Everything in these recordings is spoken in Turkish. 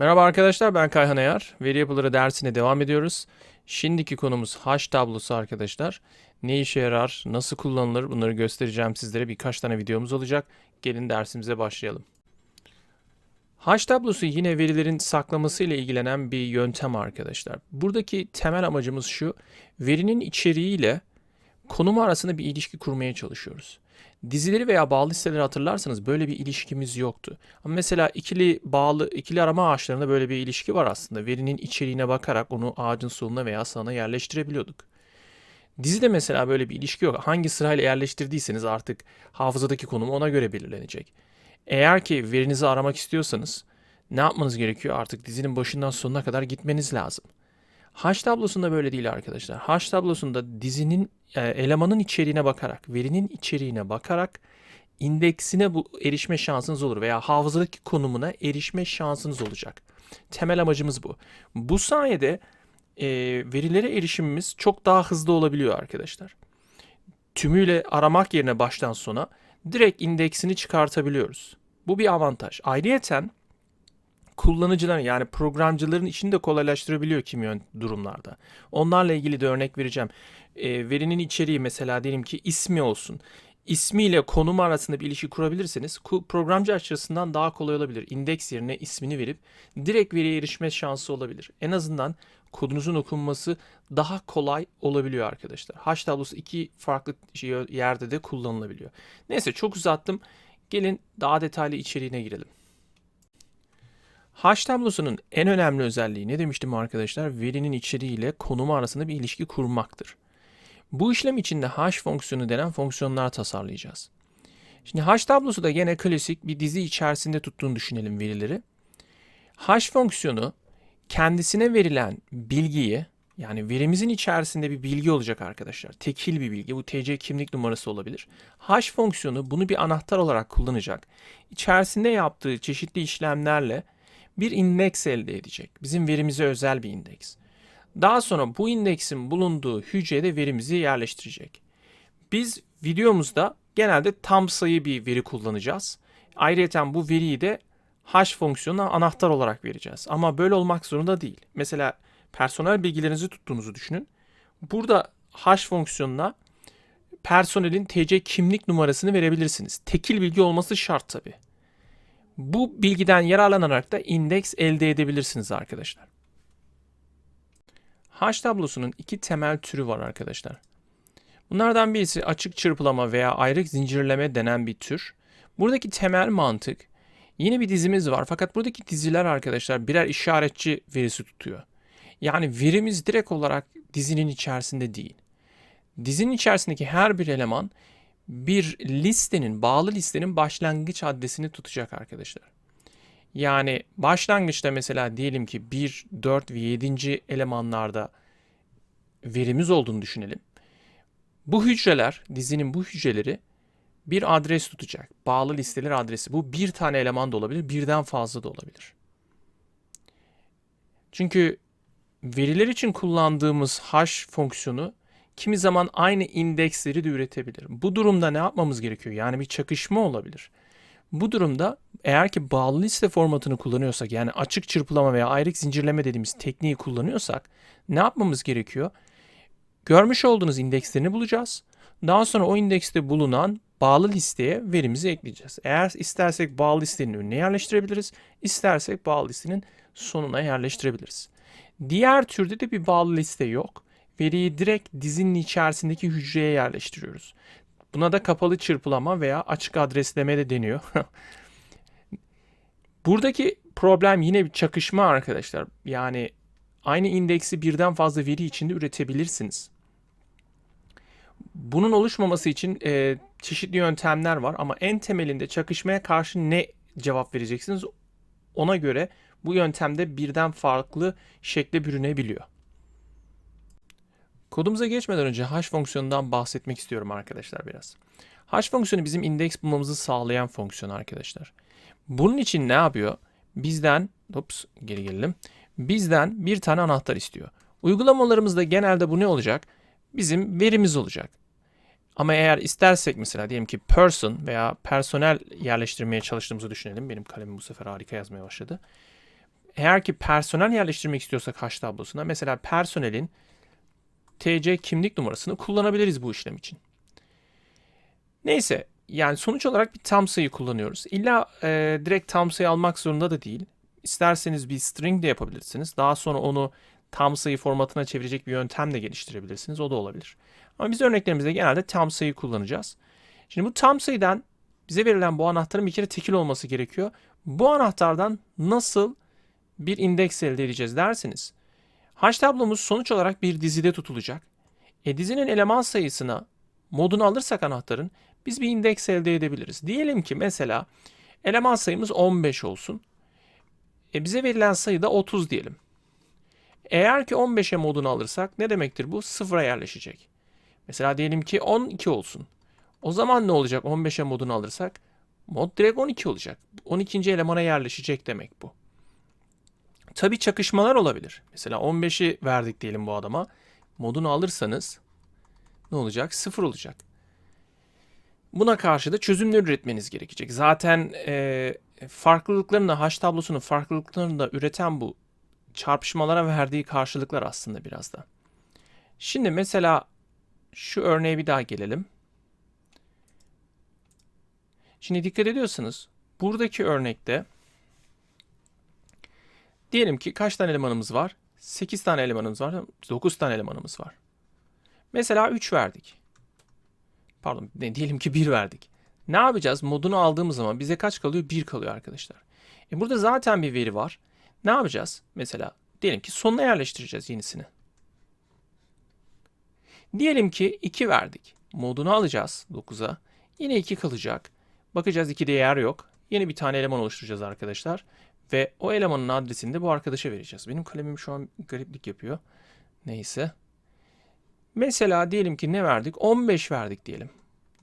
Merhaba arkadaşlar ben Kayhan Ayar. Veri yapıları dersine devam ediyoruz. Şimdiki konumuz hash tablosu arkadaşlar. Ne işe yarar, nasıl kullanılır bunları göstereceğim sizlere. Birkaç tane videomuz olacak. Gelin dersimize başlayalım. Hash tablosu yine verilerin saklaması ile ilgilenen bir yöntem arkadaşlar. Buradaki temel amacımız şu. Verinin içeriğiyle konumu arasında bir ilişki kurmaya çalışıyoruz. Dizileri veya bağlı listeleri hatırlarsanız böyle bir ilişkimiz yoktu. Ama mesela ikili bağlı ikili arama ağaçlarında böyle bir ilişki var aslında. Verinin içeriğine bakarak onu ağacın soluna veya sağına yerleştirebiliyorduk. Dizide mesela böyle bir ilişki yok. Hangi sırayla yerleştirdiyseniz artık hafızadaki konumu ona göre belirlenecek. Eğer ki verinizi aramak istiyorsanız ne yapmanız gerekiyor? Artık dizinin başından sonuna kadar gitmeniz lazım. Hash tablosunda böyle değil arkadaşlar. Hash tablosunda dizinin e, elemanın içeriğine bakarak, verinin içeriğine bakarak indeksine bu erişme şansınız olur veya hafızadaki konumuna erişme şansınız olacak. Temel amacımız bu. Bu sayede e, verilere erişimimiz çok daha hızlı olabiliyor arkadaşlar. Tümüyle aramak yerine baştan sona direkt indeksini çıkartabiliyoruz. Bu bir avantaj. Ayrıyeten kullanıcıların yani programcıların işini de kolaylaştırabiliyor kimi yön- durumlarda. Onlarla ilgili de örnek vereceğim. E, verinin içeriği mesela diyelim ki ismi olsun. İsmiyle konumu arasında bir ilişki kurabilirseniz ku- programcı açısından daha kolay olabilir. İndeks yerine ismini verip direkt veriye erişme şansı olabilir. En azından kodunuzun okunması daha kolay olabiliyor arkadaşlar. Hash tablosu iki farklı şey- yerde de kullanılabiliyor. Neyse çok uzattım. Gelin daha detaylı içeriğine girelim. Hash tablosunun en önemli özelliği ne demiştim arkadaşlar? Verinin içeriği ile konumu arasında bir ilişki kurmaktır. Bu işlem içinde hash fonksiyonu denen fonksiyonlar tasarlayacağız. Şimdi hash tablosu da gene klasik bir dizi içerisinde tuttuğunu düşünelim verileri. Hash fonksiyonu kendisine verilen bilgiyi yani verimizin içerisinde bir bilgi olacak arkadaşlar. Tekil bir bilgi. Bu TC kimlik numarası olabilir. Hash fonksiyonu bunu bir anahtar olarak kullanacak. İçerisinde yaptığı çeşitli işlemlerle bir indeks elde edecek. Bizim verimize özel bir indeks. Daha sonra bu indeksin bulunduğu hücreye verimizi yerleştirecek. Biz videomuzda genelde tam sayı bir veri kullanacağız. Ayrıca bu veriyi de hash fonksiyonuna anahtar olarak vereceğiz. Ama böyle olmak zorunda değil. Mesela personel bilgilerinizi tuttuğunuzu düşünün. Burada hash fonksiyonuna personelin TC kimlik numarasını verebilirsiniz. Tekil bilgi olması şart tabi. Bu bilgiden yararlanarak da indeks elde edebilirsiniz arkadaşlar. Hash tablosunun iki temel türü var arkadaşlar. Bunlardan birisi açık çırpılama veya ayrık zincirleme denen bir tür. Buradaki temel mantık yine bir dizimiz var fakat buradaki diziler arkadaşlar birer işaretçi verisi tutuyor. Yani verimiz direkt olarak dizinin içerisinde değil. Dizinin içerisindeki her bir eleman bir listenin, bağlı listenin başlangıç adresini tutacak arkadaşlar. Yani başlangıçta mesela diyelim ki 1, 4 ve 7. elemanlarda verimiz olduğunu düşünelim. Bu hücreler, dizinin bu hücreleri bir adres tutacak. Bağlı listeler adresi. Bu bir tane eleman da olabilir, birden fazla da olabilir. Çünkü veriler için kullandığımız hash fonksiyonu kimi zaman aynı indeksleri de üretebilir. Bu durumda ne yapmamız gerekiyor? Yani bir çakışma olabilir. Bu durumda eğer ki bağlı liste formatını kullanıyorsak yani açık çırpılama veya ayrık zincirleme dediğimiz tekniği kullanıyorsak ne yapmamız gerekiyor? Görmüş olduğunuz indekslerini bulacağız. Daha sonra o indekste bulunan bağlı listeye verimizi ekleyeceğiz. Eğer istersek bağlı listenin önüne yerleştirebiliriz, istersek bağlı listenin sonuna yerleştirebiliriz. Diğer türde de bir bağlı liste yok. Veriyi direkt dizinin içerisindeki hücreye yerleştiriyoruz. Buna da kapalı çırpılama veya açık adresleme de deniyor. Buradaki problem yine bir çakışma arkadaşlar. Yani aynı indeksi birden fazla veri içinde üretebilirsiniz. Bunun oluşmaması için e, çeşitli yöntemler var ama en temelinde çakışmaya karşı ne cevap vereceksiniz ona göre bu yöntemde birden farklı şekle bürünebiliyor. Kodumuza geçmeden önce hash fonksiyonundan bahsetmek istiyorum arkadaşlar biraz. Hash fonksiyonu bizim indeks bulmamızı sağlayan fonksiyon arkadaşlar. Bunun için ne yapıyor? Bizden, ups geri gelelim. Bizden bir tane anahtar istiyor. Uygulamalarımızda genelde bu ne olacak? Bizim verimiz olacak. Ama eğer istersek mesela diyelim ki person veya personel yerleştirmeye çalıştığımızı düşünelim. Benim kalemim bu sefer harika yazmaya başladı. Eğer ki personel yerleştirmek istiyorsak hash tablosuna mesela personelin TC kimlik numarasını kullanabiliriz bu işlem için. Neyse yani sonuç olarak bir tam sayı kullanıyoruz. İlla e, direkt tam sayı almak zorunda da değil. İsterseniz bir string de yapabilirsiniz. Daha sonra onu tam sayı formatına çevirecek bir yöntem de geliştirebilirsiniz. O da olabilir. Ama biz örneklerimizde genelde tam sayı kullanacağız. Şimdi bu tam sayıdan bize verilen bu anahtarın bir kere tekil olması gerekiyor. Bu anahtardan nasıl bir indeks elde edeceğiz derseniz. Hash tablomuz sonuç olarak bir dizide tutulacak. E dizinin eleman sayısına modunu alırsak anahtarın biz bir indeks elde edebiliriz. Diyelim ki mesela eleman sayımız 15 olsun. E bize verilen sayı da 30 diyelim. Eğer ki 15'e modunu alırsak ne demektir bu? Sıfıra yerleşecek. Mesela diyelim ki 12 olsun. O zaman ne olacak 15'e modunu alırsak? Mod direkt 12 olacak. 12. elemana yerleşecek demek bu. Tabi çakışmalar olabilir. Mesela 15'i verdik diyelim bu adama. Modunu alırsanız ne olacak? Sıfır olacak. Buna karşı da çözümler üretmeniz gerekecek. Zaten e, farklılıklarını, hash tablosunun farklılıklarını da üreten bu çarpışmalara verdiği karşılıklar aslında biraz da. Şimdi mesela şu örneğe bir daha gelelim. Şimdi dikkat ediyorsanız buradaki örnekte diyelim ki kaç tane elemanımız var? 8 tane elemanımız var. 9 tane elemanımız var. Mesela 3 verdik. Pardon ne, diyelim ki 1 verdik. Ne yapacağız? Modunu aldığımız zaman bize kaç kalıyor? 1 kalıyor arkadaşlar. E burada zaten bir veri var. Ne yapacağız? Mesela diyelim ki sonuna yerleştireceğiz yenisini. Diyelim ki 2 verdik. Modunu alacağız 9'a. Yine 2 kalacak. Bakacağız 2'de yer yok. Yeni bir tane eleman oluşturacağız arkadaşlar. Ve o elemanın adresini de bu arkadaşa vereceğiz. Benim kalemim şu an gariplik yapıyor. Neyse. Mesela diyelim ki ne verdik? 15 verdik diyelim.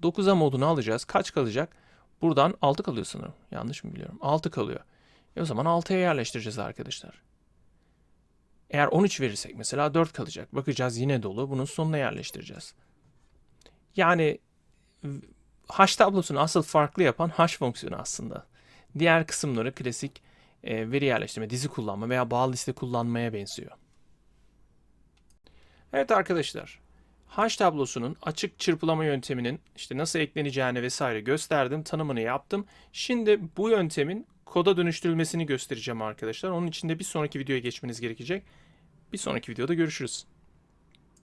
9'a modunu alacağız. Kaç kalacak? Buradan 6 kalıyor sanırım. Yanlış mı biliyorum? 6 kalıyor. E o zaman 6'ya yerleştireceğiz arkadaşlar. Eğer 13 verirsek mesela 4 kalacak. Bakacağız yine dolu. Bunun sonuna yerleştireceğiz. Yani hash tablosunu asıl farklı yapan hash fonksiyonu aslında. Diğer kısımları klasik e, veri yerleştirme, dizi kullanma veya bağlı liste kullanmaya benziyor. Evet arkadaşlar, hash tablosunun açık çırpılama yönteminin işte nasıl ekleneceğini vesaire gösterdim, tanımını yaptım. Şimdi bu yöntemin koda dönüştürülmesini göstereceğim arkadaşlar. Onun için de bir sonraki videoya geçmeniz gerekecek. Bir sonraki videoda görüşürüz.